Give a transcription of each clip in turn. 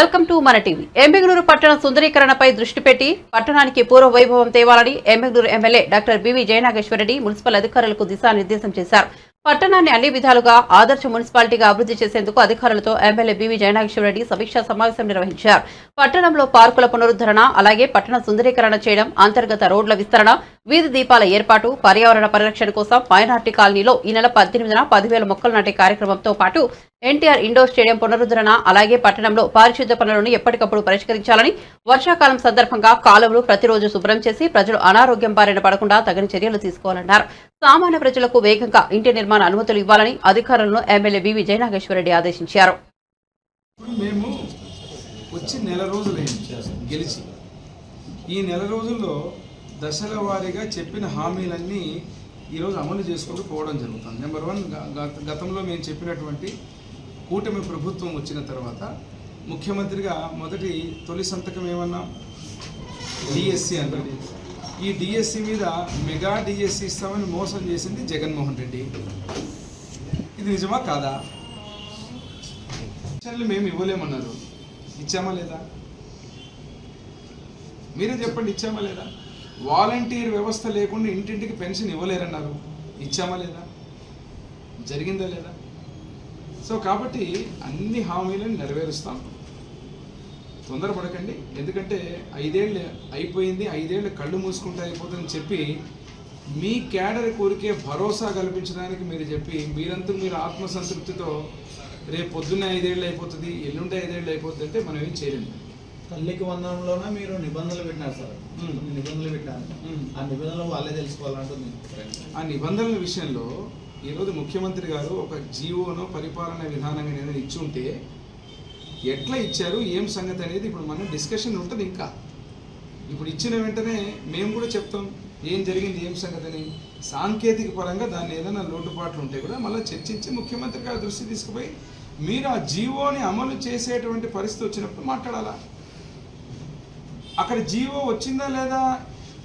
Welcome to మన TV. ఎంబెంగళూరు పట్టణ సుందరీకరణపై దృష్టి పెట్టి పట్టణానికి పూర్వ వైభవం తేవాలని Yemmiganur MLA doctor BV Jaya Nageswara Reddy municipal అధికారులకు దిశానిర్దేశం చేశారు. పట్టణాన్ని అన్ని విధాలుగా ఆదర్శ మున్సిపాలిటీగా అభివృద్ధి చేసేందుకు అధికారులతో ఎమ్మెల్యే బివి జయనాగేశ్వరరెడ్డి సమీక్షా సమావేశం నిర్వహించారు. పట్టణంలో పార్కుల పునరుద్ధరణ అలాగే పట్టణ సుందరీకరణ చేయడం అంతర్గత రోడ్ల విస్తరణ వీధి దీపాల ఏర్పాటు పర్యావరణ పరిరక్షణ కోసం మైనార్టీ కాలనీలో ఈ నెల పద్దెనిమిదిన పదివేల మొక్కలు నాటే కార్యక్రమంతో పాటు ఎన్టీఆర్ ఇండోర్ స్టేడియం పునరుద్ధరణ అలాగే పట్టణంలో పారిశుద్ధ్య పనులను ఎప్పటికప్పుడు పరిష్కరించాలని వర్షాకాలం సందర్భంగా కాలువలు ప్రతిరోజు శుభ్రం చేసి ప్రజలు అనారోగ్యం బారిన పడకుండా తగిన చర్యలు తీసుకోవాలన్నారు. సామాన్య ప్రజలకు వేగంగా ఇంటి నిర్మాణ అనుమతులు ఇవ్వాలని అధికారులను ఎమ్మెల్యే వివి జయనాగేశ్వరరెడ్డి ఆదేశించారు. మేము వచ్చి నెల రోజులైంది గెలిచి. ఈ నెల రోజుల్లో దశల వారీగా చెప్పిన హామీలన్నీ ఈరోజు అమలు చేసుకుంటూ పోవడం జరుగుతుంది. నెంబర్ వన్ గతంలో మేము చెప్పినటువంటి కూటమి ప్రభుత్వం వచ్చిన తర్వాత ముఖ్యమంత్రిగా మొదటి తొలి సంతకం ఏమన్నా? డిఎస్సి అన్నారు ఈ డిఎస్సి మీద మెగా డిఎస్సి ఇస్తామని మోసం చేసింది జగన్మోహన్ రెడ్డి. ఇది నిజమా కాదా? పెన్షన్లు మేము ఇవ్వలేమన్నారు. ఇచ్చామా లేదా? మీరే చెప్పండి ఇచ్చామా లేదా? వాలంటీర్ వ్యవస్థ లేకుండా ఇంటింటికి పెన్షన్ ఇవ్వలేరన్నారు. ఇచ్చామా లేదా? జరిగిందా లేదా? సో కాబట్టి అన్ని హామీలను నెరవేరుస్తాం. తొందరపడకండి. ఎందుకంటే ఐదేళ్ళు అయిపోయింది ఐదేళ్ళు కళ్ళు మూసుకుంటే అయిపోతుందని చెప్పి మీ క్యాడర్ కోరికే భరోసా కల్పించడానికి మీరు చెప్పి మీరంతా మీరు ఆత్మసంతృప్తితో రేపు పొద్దున్న ఐదేళ్ళు అయిపోతుంది ఎల్లుండి ఐదేళ్ళు అయిపోతుంది అంటే మనం ఏం చేయలేము తల్లికి వందనంలోనే మీరు నిబంధనలు పెట్టినారు సార్. నిబంధనలు పెట్టారు మ్మ్. ఆ నిబంధనలు వాళ్ళే తెలుసుకోవాలంటుంది. ఆ నిబంధనల విషయంలో ఈరోజు ముఖ్యమంత్రి గారు ఒక జీవోను పరిపాలన విధానంగా ఏదైనా ఇచ్చి ఉంటే ఎట్లా ఇచ్చారు ఏం సంగతి అనేది ఇప్పుడు మనం డిస్కషన్ ఉంటుంది ఇంకా. ఇప్పుడు ఇచ్చిన వెంటనే మేము కూడా చెప్తాం ఏం జరిగింది ఏం సంగతి అని. సాంకేతిక పరంగా దాన్ని ఏదైనా లోటుపాట్లు ఉంటే కూడా మళ్ళీ చర్చించి ముఖ్యమంత్రి గారి దృష్టి తీసుకుపోయి మీరు ఆ జీవోని అమలు చేసేటువంటి పరిస్థితి వచ్చినప్పుడు మాట్లాడాలా? అక్కడ జీవో వచ్చిందా లేదా?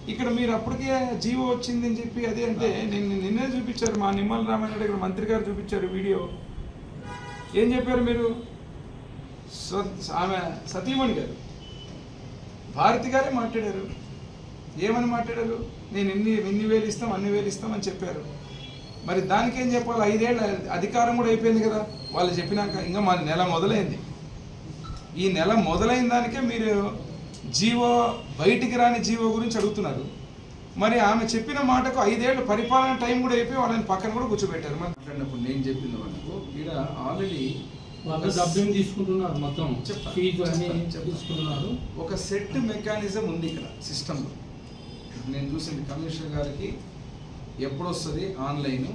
ఇక్కడ మీరు అప్పటికే జీవో వచ్చింది అని చెప్పి అదే అంటే నేను నిన్నే చూపించారు మా నిమ్మల రామారెడ్డి ఇక్కడ మంత్రి గారు చూపించారు వీడియో. ఏం చెప్పారు మీరు? ఆమె సతీమణి గారు. భారతి గారే మాట్లాడారు. ఏమని మాట్లాడారు? నేను ఎన్ని ఎన్ని వేలు ఇస్తాం అన్ని వేలు ఇస్తామని చెప్పారు. మరి దానికి ఏం చెప్పాలి? ఐదేళ్ళ అధికారం కూడా అయిపోయింది కదా. వాళ్ళు చెప్పినాక ఇంకా మా నెల మొదలైంది. ఈ నెల మొదలైన దానికే మీరు జీవో బయటికి రాని జీవో గురించి అడుగుతున్నారు. మరి ఆమె చెప్పిన మాటకు ఐదేళ్ళు పరిపాలన టైం కూడా అయిపోయి వాళ్ళని పక్కన కూడా కూర్చోబెట్టారు. మరి మాట్లాడినప్పుడు నేను చెప్పింది వాళ్ళకు ఇక్కడ ఆల్రెడీ వాళ్ళు డబ్బులు తీసుకుంటున్నారు మొత్తం. ఫీజు అన్ని. తీసుకుంటున్నారు ఒక సెట్ మెకానిజం ఉంది ఇక్కడ సిస్టంలో నేను చూసింది కమిషనర్ గారికి ఎప్పుడు వస్తుంది ఆన్లైన్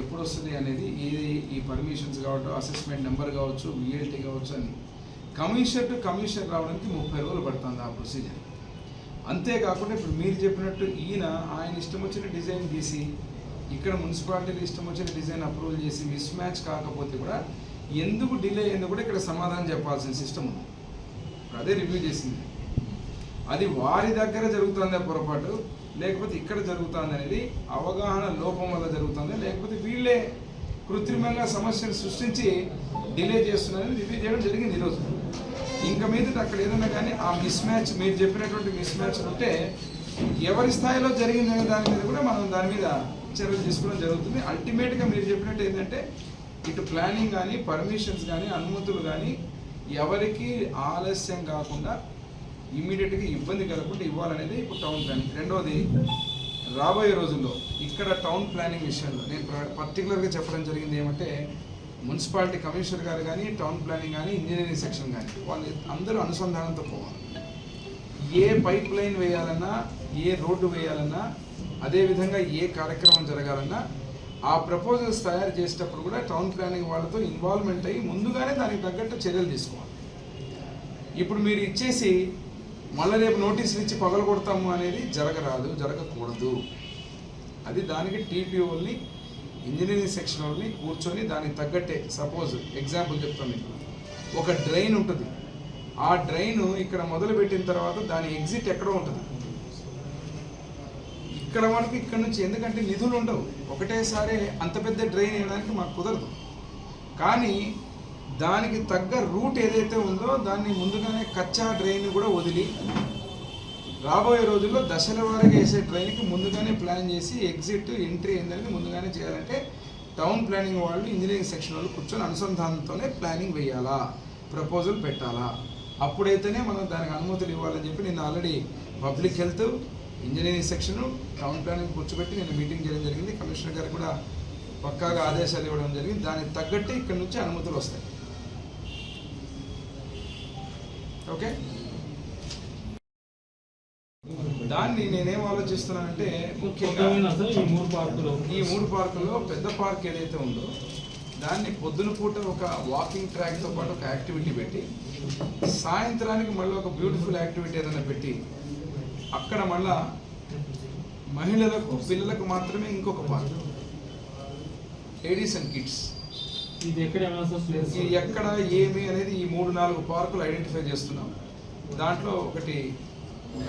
ఎప్పుడు వస్తుంది అనేది ఇది ఈ పర్మిషన్స్ కావచ్చు అసెస్మెంట్ నెంబర్ కావచ్చు విఎల్టీ కావచ్చు అని కమిషనర్ టు కమిషనర్ రావడానికి ముప్పై రోజులు పడుతుంది ఆ ప్రొసీజర్ అంతేకాకుండా ఇప్పుడు మీరు చెప్పినట్టు ఈయన ఆయన ఇష్టం వచ్చిన డిజైన్ తీసి ఇక్కడ మున్సిపాలిటీలు ఇష్టం వచ్చిన డిజైన్ అప్రూవల్ చేసి మిస్ మ్యాచ్ కాకపోతే కూడా ఎందుకు డిలే అయిందో కూడా ఇక్కడ సమాధానం చెప్పాల్సిన సిస్టమ్ ఉంది. అదే రివ్యూ చేసింది. అది వారి దగ్గర జరుగుతుందా పొరపాటు లేకపోతే ఇక్కడ జరుగుతుంది అనేది అవగాహన లోపం వల్ల జరుగుతుంది లేకపోతే వీళ్ళే కృత్రిమంగా సమస్యను సృష్టించి డిలే చేస్తున్నారని రివ్యూ చేయడం జరిగింది ఈరోజు ఇంకా మీద అక్కడ ఏదైనా కానీ ఆ మిస్ మ్యాచ్ మీరు చెప్పినటువంటి మిస్ మ్యాచ్ ఉంటే ఎవరి స్థాయిలో జరిగిందనే దాని మీద కూడా మనం దాని మీద చర్యలు తీసుకోవడం జరుగుతుంది. అల్టిమేట్గా మీరు చెప్పినట్టు ఏంటంటే ఇటు ప్లానింగ్ కానీ పర్మిషన్స్ కానీ అనుమతులు కానీ ఎవరికి ఆలస్యం కాకుండా ఇమ్మీడియట్గా ఇబ్బంది కలగకుండా ఇవ్వాలనేది ఇప్పుడు టౌన్ ప్లానింగ్ రెండోది రాబోయే రోజుల్లో ఇక్కడ టౌన్ ప్లానింగ్ విషయంలో నేను పర్టికులర్గా చెప్పడం జరిగింది ఏమంటే మున్సిపాలిటీ కమిషనర్ గారు కానీ టౌన్ ప్లానింగ్ కానీ ఇంజనీరింగ్ సెక్షన్ కానీ వాళ్ళు అందరూ అనుసంధానంతో పోవాలి. ఏ పైప్ లైన్ వేయాలన్నా ఏ రోడ్డు వేయాలన్నా అదేవిధంగా ఏ కార్యక్రమం జరగాలన్నా ఆ ప్రపోజల్స్ తయారు చేసేటప్పుడు కూడా టౌన్ ప్లానింగ్ వాళ్ళతో ఇన్వాల్వ్మెంట్ అయ్యి ముందుగానే దానికి తగ్గట్టు చర్యలు తీసుకోవాలి. ఇప్పుడు మీరు ఇచ్చేసి మళ్ళీ రేపు నోటీసులు ఇచ్చి పగలు కొడతాము అనేది జరగరాదు జరగకూడదు. అది దానికి టీపీఓల్ని ఇంజనీరింగ్ సెక్షన్ వాళ్ళని కూర్చొని దానికి తగ్గట్టే సపోజ్ ఎగ్జాంపుల్ చెప్తాను మీకు. ఒక డ్రైన్ ఉంటుంది. ఆ డ్రైన్ ఇక్కడ మొదలుపెట్టిన తర్వాత దాని ఎగ్జిట్ ఎక్కడో ఉంటుంది. ఇక్కడ వరకు ఇక్కడ నుంచి ఎందుకంటే నిధులు ఉండవు. ఒకటేసారి అంత పెద్ద డ్రైన్ వేయడానికి మాకు కుదరదు. కానీ దానికి తగ్గ రూట్ ఏదైతే ఉందో దాన్ని ముందుగానే కచ్చా డ్రైన్ కూడా వదిలి రాబోయే రోజుల్లో దశల వారీగా వేసే ట్రైన్కి ముందుగానే ప్లాన్ చేసి ఎగ్జిట్ ఎంట్రీ ఏందనేది ముందుగానే చేయాలంటే టౌన్ ప్లానింగ్ వాళ్ళు ఇంజనీరింగ్ సెక్షన్ వాళ్ళు కూర్చొని అనుసంధానంతోనే ప్లానింగ్ వేయాలా? ప్రపోజల్ పెట్టాలా? అప్పుడైతేనే మనం దానికి అనుమతులు ఇవ్వాలని చెప్పి నేను already public health engineering section town planning కూర్చోబెట్టి నేను మీటింగ్ చేయడం జరిగింది. కమిషనర్ గారు కూడా పక్కాగా ఆదేశాలు ఇవ్వడం జరిగింది. దానికి తగ్గట్టు ఇక్కడ నుంచి అనుమతులు వస్తాయి. ఓకే? దాన్ని నేనేం ఆలోచిస్తున్నానంటే ముఖ్యంగా ఈ మూడు పార్కులు ఈ మూడు పార్కుల్లో పెద్ద పార్క్ ఏదైతే ఉందో దాన్ని పొద్దున పూట ఒక వాకింగ్ ట్రాక్తో పాటు ఒక యాక్టివిటీ పెట్టి సాయంత్రానికి మళ్ళీ ఒక బ్యూటిఫుల్ యాక్టివిటీ ఏదైనా పెట్టి అక్కడ మళ్ళా మహిళలకు పిల్లలకు మాత్రమే ఇంకొక పార్క్ లేడీస్ అండ్ కిడ్స్ ఇది ఎక్కడ ఏమి అనేది ఈ మూడు నాలుగు పార్కులు ఐడెంటిఫై చేస్తున్నాం. దాంట్లో ఒకటి ఒక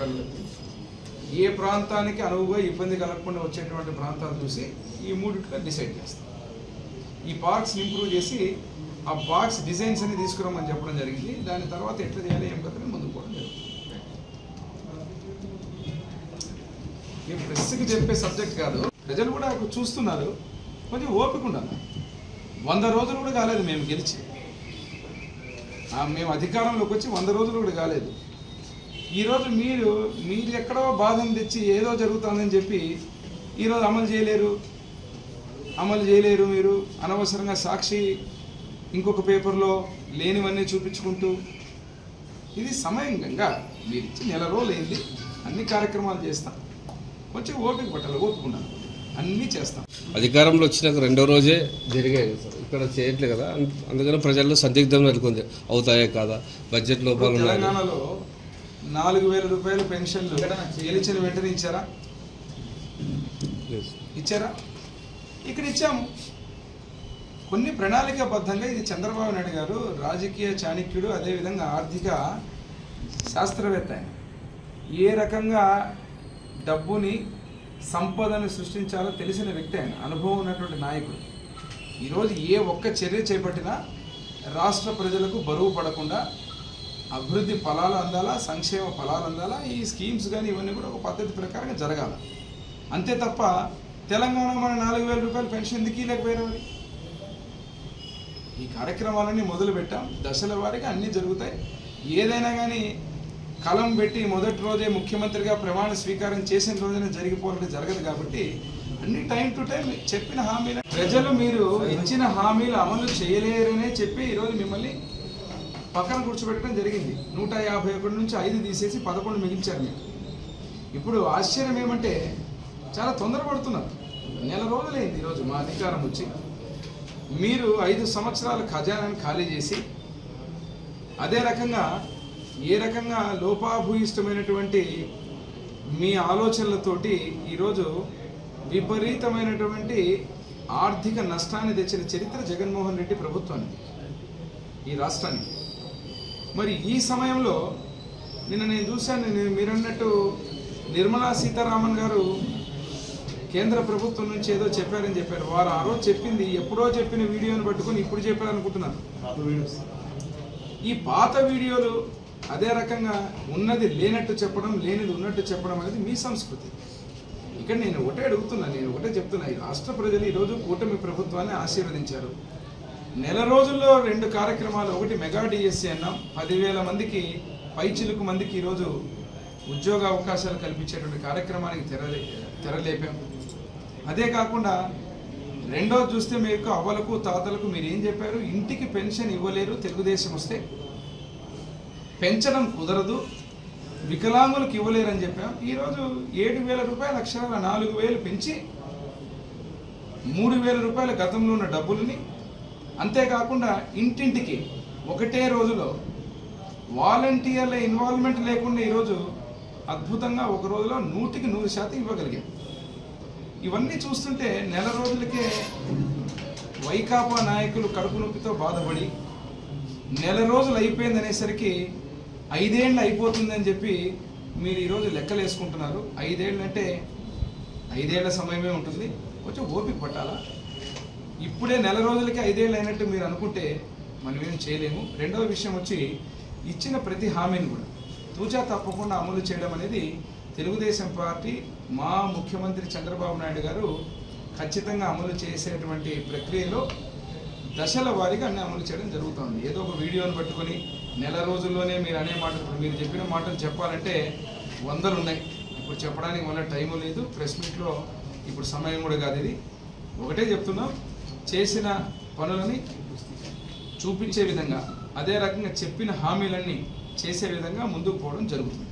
ఏ ప్రాంతానికి అనువుగా ఇబ్బంది కలగకుండా వచ్చేటువంటి ప్రాంతాలు చూసి ఈ మూడిట్లో డిసైడ్ చేస్తాం. ఈ పార్క్స్ ఇంప్రూవ్ చేసి ఆ పార్క్స్ డిజైన్స్ అని తీసుకురమ్మని చెప్పడం జరిగింది. దాని తర్వాత ఎట్లా చేయాలి ఏం కథని ముందుకు పోవడం జరుగుతుంది ఈ చెప్పే సబ్జెక్ట్ కాదు. ప్రజలు కూడా చూస్తున్నారు. కొంచెం ఓపిక ఉండాలి. వంద రోజులు కూడా కాలేదు మేము గెలిచి. మేము అధికారంలోకి వచ్చి వంద రోజులు కూడా కాలేదు. ఈరోజు మీరు మీరు ఎక్కడో బాధను తెచ్చి ఏదో జరుగుతుందని చెప్పి ఈరోజు అమలు చేయలేరు. అమలు చేయలేరు మీరు. అనవసరంగా సాక్షి ఇంకొక పేపర్లో లేనివన్నీ చూపించుకుంటూ. ఇది సమయంగా మీరు ఇచ్చి నెల రోజులు అయింది అన్ని కార్యక్రమాలు చేస్తాం. కొంచెం ఓపిక పట్టాలి ఓపిక ఉండాలి అన్నీ చేస్తాం. అధికారంలో వచ్చినాక రెండో రోజే జరిగాయి. ఇక్కడ చేయట్లేదు కదా. అందుకని ప్రజల్లో సందిగ్ధం నెలకొంది. అవుతాయే కాదా? బడ్జెట్ లోపాలు తెలంగాణలో నాలుగు వేల రూపాయల పెన్షన్లు. గెలిచిన వెంటనే ఇచ్చారా. ఇచ్చారా? ఇక్కడ ఇచ్చాము. కొన్ని ప్రణాళికాబద్ధంగా ఇది చంద్రబాబు నాయుడు గారు రాజకీయ చాణక్యుడు అదేవిధంగా ఆర్థిక శాస్త్రవేత్త ఏ రకంగా డబ్బుని సంపదను సృష్టించాలో తెలిసిన వ్యక్తి ఆయన అనుభవం ఉన్నటువంటి నాయకుడు. ఈరోజు ఏ ఒక్క చర్య చేపట్టినా రాష్ట్ర ప్రజలకు బరువు పడకుండా అభివృద్ధి ఫలాలు అందాలా సంక్షేమ ఫలాలు అందాలా ఈ స్కీమ్స్ కానీ ఇవన్నీ కూడా ఒక పద్ధతి ప్రకారంగా జరగాల. అంతే తప్ప తెలంగాణ మన నాలుగు వేల రూపాయలు పెన్షన్ ఎందుకు ఇవ్వలేకపోయారు ఈ కార్యక్రమాలన్నీ మొదలుపెట్టాం. దశల వారీగా అన్నీ జరుగుతాయి. ఏదైనా కానీ కలం పెట్టి మొదటి రోజే ముఖ్యమంత్రిగా ప్రమాణ స్వీకారం చేసిన రోజున జరిగిపోవాలంటే జరగదు కాబట్టి అన్ని టైం టు టైం చెప్పిన హామీలు. ప్రజలు మీరు ఇచ్చిన హామీలు అమలు చేయలేరనే చెప్పి ఈరోజు మిమ్మల్ని పక్కన కూర్చోబెట్టడం జరిగింది. నూట యాభై ఒకటి నుంచి ఐదు తీసేసి పదకొండు మిగిల్చారు మీరు. ఇప్పుడు ఆశ్చర్యం ఏమంటే చాలా తొందరపడుతున్నారు. నెల రోజులైంది ఈరోజు మా అధికారం వచ్చి. మీరు ఐదు సంవత్సరాల ఖజానాన్ని ఖాళీ చేసి అదే రకంగా ఏ రకంగా లోపాభూయిష్టమైనటువంటి మీ ఆలోచనలతోటి ఈరోజు విపరీతమైనటువంటి ఆర్థిక నష్టాన్ని తెచ్చిన చరిత్ర జగన్మోహన్ రెడ్డి ప్రభుత్వానికి ఈ రాష్ట్రానికి. మరి ఈ సమయంలో నిన్న నేను చూశాను నేను మీరన్నట్టు నిర్మలా సీతారామన్ గారు కేంద్ర ప్రభుత్వం నుంచి ఏదో చెప్పారని చెప్పారు. వారు ఆ రోజు చెప్పింది ఎప్పుడో చెప్పిన వీడియోని పట్టుకొని ఇప్పుడు చెప్పారనుకుంటున్నారు ఈ పాత వీడియోలు అదే రకంగా ఉన్నది లేనట్టు చెప్పడం లేనిది ఉన్నట్టు చెప్పడం అనేది మీ సంస్కృతి. ఇక్కడ నేను ఒకటే అడుగుతున్నా నేను ఒకటే చెప్తున్నా. ఈ రాష్ట్ర ప్రజలు ఈరోజు కూటమి ప్రభుత్వాన్ని ఆశీర్వదించారు. నెల రోజుల్లో రెండు కార్యక్రమాలు ఒకటి మెగా డిఎస్సీ అన్నాం. పదివేల మందికి పైచిలుకు మందికి ఈరోజు ఉద్యోగ అవకాశాలు కల్పించేటువంటి కార్యక్రమానికి తెరలే తెరలేపాం. అదే కాకుండా రెండోది చూస్తే మీకు అవ్వలకు తాతలకు మీరు ఏం చెప్పారు? ఇంటికి పెన్షన్ ఇవ్వలేరు తెలుగుదేశం వస్తే పెంచడం కుదరదు. వికలాంగులకు ఇవ్వలేరని చెప్పాం. ఈరోజు ఏడు వేల రూపాయల అక్షరాల నాలుగు వేలు పెంచి మూడు వేల రూపాయల గతంలో ఉన్న డబ్బులని అంతేకాకుండా ఇంటింటికి ఒకటే రోజులో వాలంటీర్ల ఇన్వాల్వ్మెంట్ లేకుండా ఈరోజు అద్భుతంగా ఒక రోజులో నూటికి నూరు శాతం ఇవ్వగలిగాం. ఇవన్నీ చూస్తుంటే నెల రోజులకే వైకాపా నాయకులు కడుపు నొప్పితో బాధపడి నెల రోజులు అయిపోయిందనేసరికి ఐదేళ్ళు అయిపోతుందని చెప్పి మీరు ఈరోజు లెక్కలు వేసుకుంటున్నారు. ఐదేళ్ళు అంటే ఐదేళ్ళ సమయమే ఉంటుంది. కొంచెం ఓపిక పట్టాలా? ఇప్పుడే నెల రోజులకి ఐదేళ్ళు అయినట్టు మీరు అనుకుంటే మనం ఏం చేయలేము. రెండవ విషయం వచ్చి ఇచ్చిన ప్రతి హామీని కూడా తూచా తప్పకుండా అమలు చేయడం అనేది తెలుగుదేశం పార్టీ మా ముఖ్యమంత్రి చంద్రబాబు నాయుడు గారు ఖచ్చితంగా అమలు చేసేటువంటి ప్రక్రియలో దశల వారీగా అన్ని అమలు చేయడం జరుగుతుంది. ఏదో ఒక వీడియోని పట్టుకొని నెల రోజుల్లోనే మీరు అనే మాటలు ఇప్పుడు మీరు చెప్పిన మాటలు చెప్పాలంటే వందలు ఉన్నాయి ఇప్పుడు చెప్పడానికి వల్ల టైం లేదు ప్రెస్ మీట్లో ఇప్పుడు సమయం కూడా కాదు ఇది. ఒకటే చెప్తున్నాం చేసిన పనులని చూపించే విధంగా అదే రకంగా చెప్పిన హామీలన్నీ చేసే విధంగా ముందుకు పోవడం జరుగుతుంది.